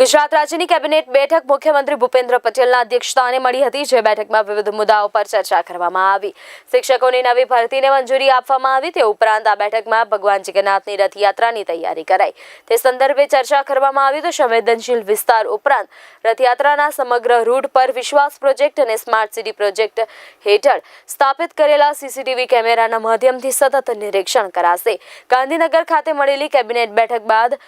ગુજરાત રાજ્યની કેબિનેટ બેઠક મુખ્યમંત્રી ભૂપેન્દ્ર પટેલના અધ્યક્ષતાને મળી હતી, જે બેઠકમાં વિવિધ મુદ્દાઓ પર ચર્ચા કરવામાં આવી. શિક્ષકોની નવી ભરતીને મંજૂરી આપવામાં આવી, તે ઉપરાંત આ બેઠકમાં ભગવાન જગન્નાથની રથયાત્રાની તૈયારી કરાઈ. તે સંદર્ભે ચર્ચા કરવામાં આવી તો સંવેદનશીલ વિસ્તાર ઉપરાંત રથયાત્રાના સમગ્ર રૂટ પર વિશ્વાસ પ્રોજેક્ટ અને સ્માર્ટ સિટી પ્રોજેક્ટ હેઠળ સ્થાપિત કરેલા સીસીટીવી કેમેરાના માધ્યમથી સતત નિરીક્ષણ કરાશે. ગાંધીનગર ખાતે મળેલી કેબિનેટ બેઠક બાદ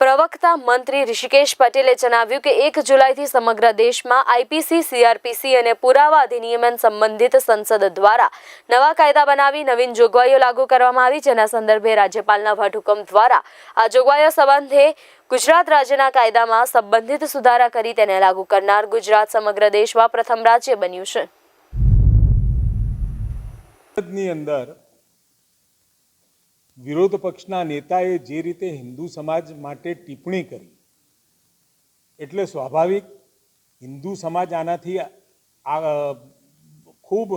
પ્રવક્તા મંત્રી ઋષિકેશ પટેલે જણાવ્યું કે એક જુલાઈથી સમગ્ર દેશમાં આઈપીસી, સીઆરપીસી અને પુરાવા અધિનિયમન સંબંધિત સંસદ દ્વારા નવા કાયદા બનાવી નવીન જોગવાઈઓ લાગુ કરવામાં આવી, જેના સંદર્ભે રાજ્યપાલના વટહુકમ દ્વારા આ જોગવાઈઓ સંબંધે ગુજરાત રાજ્યના કાયદામાં સંબંધિત સુધારા કરી તેને લાગુ કરનાર ગુજરાત સમગ્ર દેશમાં પ્રથમ રાજ્ય બન્યું છે. અંદર વિરોધ પક્ષના નેતાએ જે રીતે હિન્દુ સમાજ માટે ટિપ્પણી કરી, એટલે સ્વાભાવિક હિન્દુ સમાજ આનાથી આ ખૂબ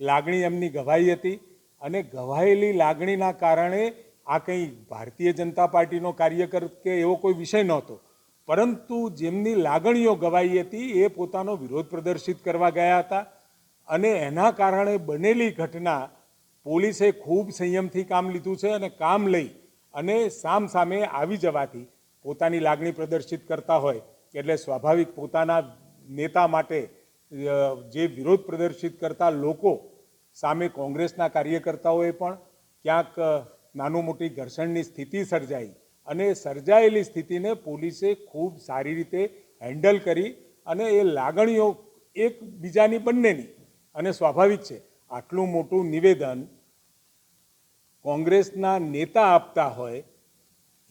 લાગણી એમની ગવાઈ હતી અને ગવાયેલી લાગણીના કારણે આ કંઈ ભારતીય જનતા પાર્ટીનો કાર્યકર કે એવો કોઈ વિષય નહોતો. પરંતુ જેમની લાગણીઓ ગવાઈ હતી એ પોતાનો વિરોધ પ્રદર્શિત કરવા ગયા હતા અને એના કારણે બનેલી ઘટના પોલીસે ખૂબ સંયમથી કામ લીધું છે અને કામ લઈ અને સામ સામે આવી જવાથી પોતાની લાગણી પ્રદર્શિત કરતા હોય એટલે સ્વાભાવિક પોતાના નેતા માટે જે વિરોધ પ્રદર્શિત કરતા લોકો સામે કોંગ્રેસના કાર્યકર્તાઓએ પણ ક્યાંક નાનું મોટી ઘર્ષણની સ્થિતિ સર્જાઈ અને સર્જાયેલી સ્થિતિને પોલીસે ખૂબ સારી રીતે હેન્ડલ કરી અને એ લાગણીઓ એકબીજાની બંનેની. અને સ્વાભાવિક છે, આટલું મોટું નિવેદન કોંગ્રેસના નેતા આપતા હોય,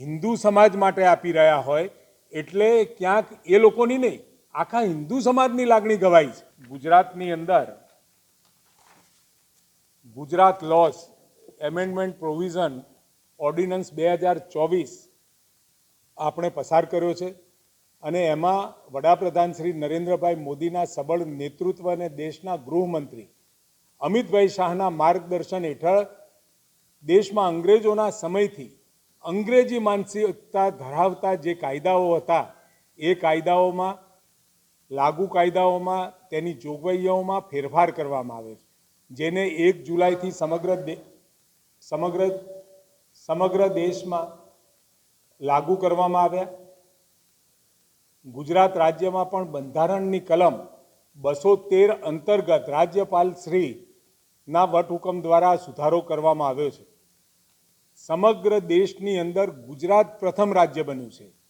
હિન્દુ સમાજ માટે આપી રહ્યા હોય, એટલે ક્યાંક એ લોકોની નહીં, આખા હિન્દુ સમાજની લાગણી ગવાઈ છે. ગુજરાતની અંદર Gujarat laws amendment provision ordinance બે હજાર ચોવીસ આપણે પસાર કર્યો છે અને એમાં વડાપ્રધાન શ્રી નરેન્દ્રભાઈ મોદીના સબળ નેતૃત્વ અને દેશના ગૃહમંત્રી અમિતભાઈ શાહના માર્ગદર્શન હેઠળ દેશમાં અંગ્રેજોના સમયથી અંગ્રેજી માનસિકતા ધરાવતા જે કાયદાઓ હતા, એ કાયદાઓમાં, લાગુ કાયદાઓમાં, તેની જોગવાઈઓમાં ફેરફાર કરવામાં આવે છે. જેને એક જુલાઈથી સમગ્ર સમગ્ર સમગ્ર દેશમાં લાગુ કરવામાં આવ્યા. ગુજરાત રાજ્યમાં પણ બંધારણની કલમ બસો તેર અંતર્ગત રાજ્યપાલ શ્રીના વટહુકમ દ્વારા સુધારો કરવામાં આવ્યો છે. સમગ્ર દેશની અંદર ગુજરાત પ્રથમ રાજ્ય બન્યું છે.